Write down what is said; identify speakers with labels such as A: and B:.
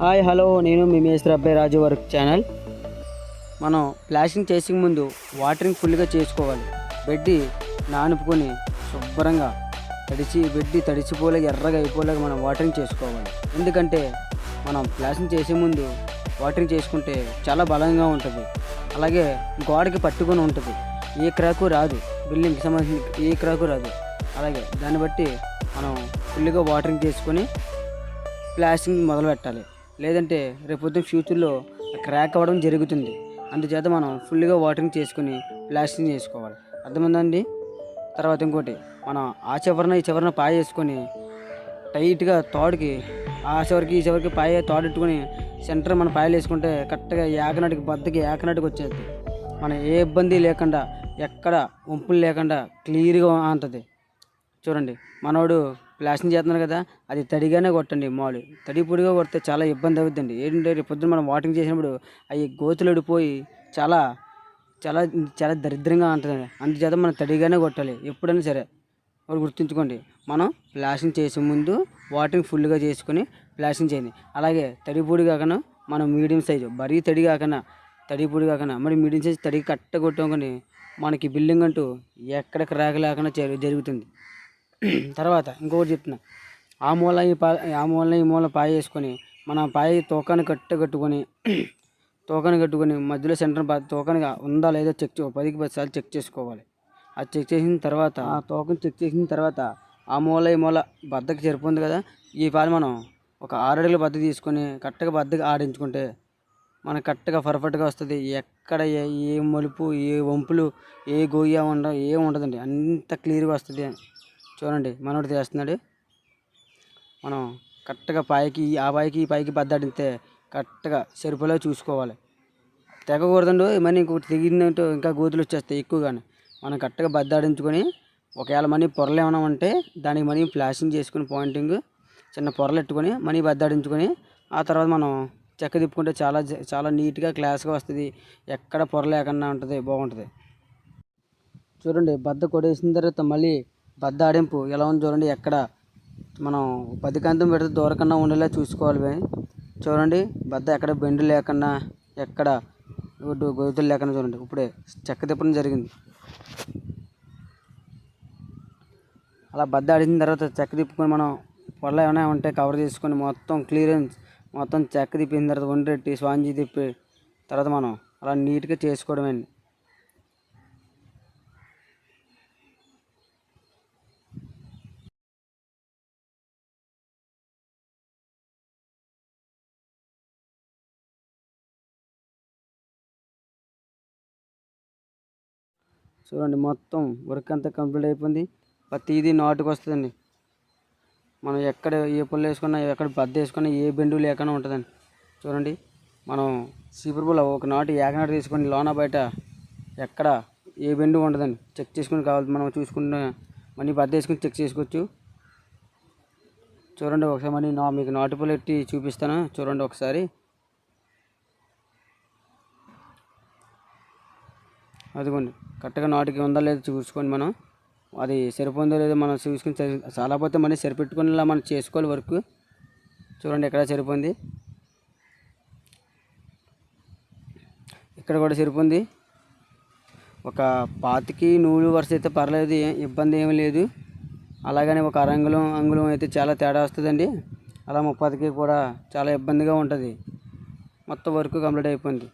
A: Hi hello నేను మీ మేస్త్రి అబ్బాయి రాజు వర్క్ ఛానల్. మనం ప్లాషింగ్ చేసే ముందు వాటరింగ్ ఫుల్గా చేసుకోవాలి. బెడ్డి నానుపుకొని శుభ్రంగా తడిచి బెడ్డి తడిచిపోలేక ఎర్రగా అయిపోలేక మనం వాటరింగ్ చేసుకోవాలి. ఎందుకంటే మనం ప్లాషింగ్ చేసే ముందు వాటరింగ్ చేసుకుంటే చాలా బలంగా ఉంటుంది. అలాగే గోడకి పట్టుకొని ఉంటుంది. ఏ క్రాకు రాదు. బిల్డింగ్కి సంబంధించిన ఏ క్రాకు రాదు. అలాగే దాన్ని బట్టి మనం ఫుల్గా వాటరింగ్ చేసుకొని ప్లాస్టింగ్ మొదలు పెట్టాలి లేదంటే రేపొద్దు ఫ్యూచర్లో క్రాక్ అవ్వడం జరుగుతుంది. అందుచేత మనం ఫుల్గా వాటరింగ్ చేసుకుని ప్లాస్టింగ్ చేసుకోవాలి. అర్థమైందండి తర్వాత ఇంకోటి మనం ఆ చివరన ఈ చివరన పాయ వేసుకొని టైట్గా తోడుకి ఆ చివరికి ఈ చివరికి పాయ తోడెట్టుకొని సెంటర్ మన పాయలు వేసుకుంటే కరెక్ట్గా ఏకనాటికి బద్దకి ఏకనాటికి వచ్చేది. మనం ఏ ఇబ్బంది లేకుండా ఎక్కడ వంపులు లేకుండా క్లియర్గా ఉంటుంది. చూడండి మనోడు ప్లాస్టింగ్ చేస్తున్నారు కదా అది తడిగానే కొట్టండి మాలు. తడి పొడిగా కొడితే చాలా ఇబ్బంది అవుతుందండి ఏంటంటే రేపు పొద్దున మనం వాటింగ్ చేసినప్పుడు అవి గోతులు అడిపోయి చాలా చాలా చాలా దరిద్రంగా ఉంటుంది అందుచేత మనం తడిగానే కొట్టాలి ఎప్పుడైనా సరే. ఒకటి గుర్తుంచుకోండి మనం ప్లాస్టింగ్ చేసే ముందు వాటింగ్ ఫుల్గా చేసుకొని ప్లాస్టింగ్ చేయండి. అలాగే తడి పొడి కాకుండా మనం మీడియం సైజు మరీ తడి కాకుండా తడి పొడి కాకుండా మరి మీడియం సైజు తడి కట్ట కొట్టుకొని మనకి బిల్డింగ్ అంటూ ఎక్కడికి రాక లేకుండా జరుగుతుంది. తర్వాత ఇంకొకటి చెప్తున్నా. ఆ మూల ఈ పా ఆ మూల ఈ మూల పాయ వేసుకొని మన పాయ తోకాన్ని కట్ట కట్టుకొని తోకాన్ని కట్టుకొని మధ్యలో సెంటర్ తోకాన్ని ఉందా లేదో చెక్ చే- పదికి పది సార్లు చెక్ చేసుకోవాలి. అది చెక్ చేసిన తర్వాత ఆ తోకను చెక్ చేసిన తర్వాత ఆ మూల ఈ మూల బద్దకి సరిపోతుంది కదా ఈ పాలు మనం ఒక ఆరు బద్ద తీసుకొని కరెక్ట్గా బద్దకి ఆడించుకుంటే మనకు కరెక్ట్గా పర్ఫెక్ట్గా వస్తుంది. ఎక్కడ ఏ ఏ మలుపు ఏ వంపులు ఏ గొయ్య ఉండవు ఏం ఉండదండి. అంత క్లియర్గా వస్తుంది. చూడండి మనోడు చేస్తున్నాడు. మనం కరెక్ట్గా పైకి ఆ పైకి ఈ పైకి బద్దాడితే కరెక్ట్గా సరిపోలే చూసుకోవాలి. తెగకూడదండి మనీ ఇంకొకటి తెగినట్టు ఇంకా గోతులు వచ్చేస్తాయి ఎక్కువగానే. మనం కరెక్ట్గా బద్దాడించుకొని ఒకవేళ మనీ పొరలు ఏమైనా ఉంటే దానికి మనీ ఫ్లాషింగ్ చేసుకుని పాయింటింగ్ చిన్న పొరలు ఎట్టుకొని మనీ బద్దాడించుకొని ఆ తర్వాత మనం చెక్క తిప్పుకుంటే చాలా చాలా నీట్గా క్లాస్గా వస్తుంది. ఎక్కడ పొర లేకుండా ఉంటుంది బాగుంటుంది. చూడండి బద్ద కొడేసిన తర్వాత మళ్ళీ బద్ద ఆడింపు ఎలా ఉంది చూడండి ఎక్కడ మనం పది కంతం పెడితే దూరకన్నా ఉండేలా చూసుకోవాలి చూడండి బద్ద ఎక్కడ బెండు లేకుండా ఎక్కడ గొడ్డు- లేకుండా చూడండి. ఇప్పుడే చెక్క తిప్పడం జరిగింది. అలా బద్ద ఆడిన తర్వాత చెక్క తిప్పుకొని మనం పొరలు ఏమైనా ఉంటే కవర్ చేసుకొని మొత్తం క్లియరెన్స్ మొత్తం చెక్క తిప్పిన తర్వాత వండెట్టి స్వాంజీ తిప్పి తర్వాత మనం అలా నీట్గా చేసుకోవడమే చూడండి మొత్తం వర్క్ అంతా కంప్లీట్ అయిపోయింది. ప్రతిదీ నాటుకు వస్తుందండి. మనం ఎక్కడ ఏ పుల్ల వేసుకున్నా ఎక్కడ బద్ద వేసుకున్నా ఏ బెండు లేకుండా ఉంటుందండి. చూడండి మనం సీపర్ పుల్ల ఒక నాటు ఏకనాటు తీసుకొని లోన బయట ఎక్కడ ఏ బెండు ఉండదండి. చెక్ చేసుకుని కావాలి మనం చూసుకుంటే మనీ బద్ద వేసుకుని చెక్ చేసుకోవచ్చు. చూడండి ఒకసారి మనీ నా మీకు నాటు పుల్ల ఎట్టి చూపిస్తాను. చూడండి ఒకసారి. అదిగోండి. కరెక్ట్గా నాటుకి ఉందా లేదో చూసుకొని మనం అది సరిపోయిందో లేదో మనం చూసుకుని చాలా పోతే మళ్ళీ సరిపెట్టుకునేలా మనం చేసుకోవాలి వర్క్. చూడండి ఎక్కడ సరిపోయింది. ఇక్కడ కూడా సరిపోయింది. ఒక పాతికి నూలు వరుస అయితే పర్లేదు ఇబ్బంది ఏమీ లేదు. అలాగని ఒక అరంగులం అంగుళం అయితే చాలా తేడా వస్తుందండి. అలా ముప్పటికి కూడా చాలా ఇబ్బందిగా ఉంటుంది. మొత్తం వర్క్ కంప్లీట్ అయిపోయింది.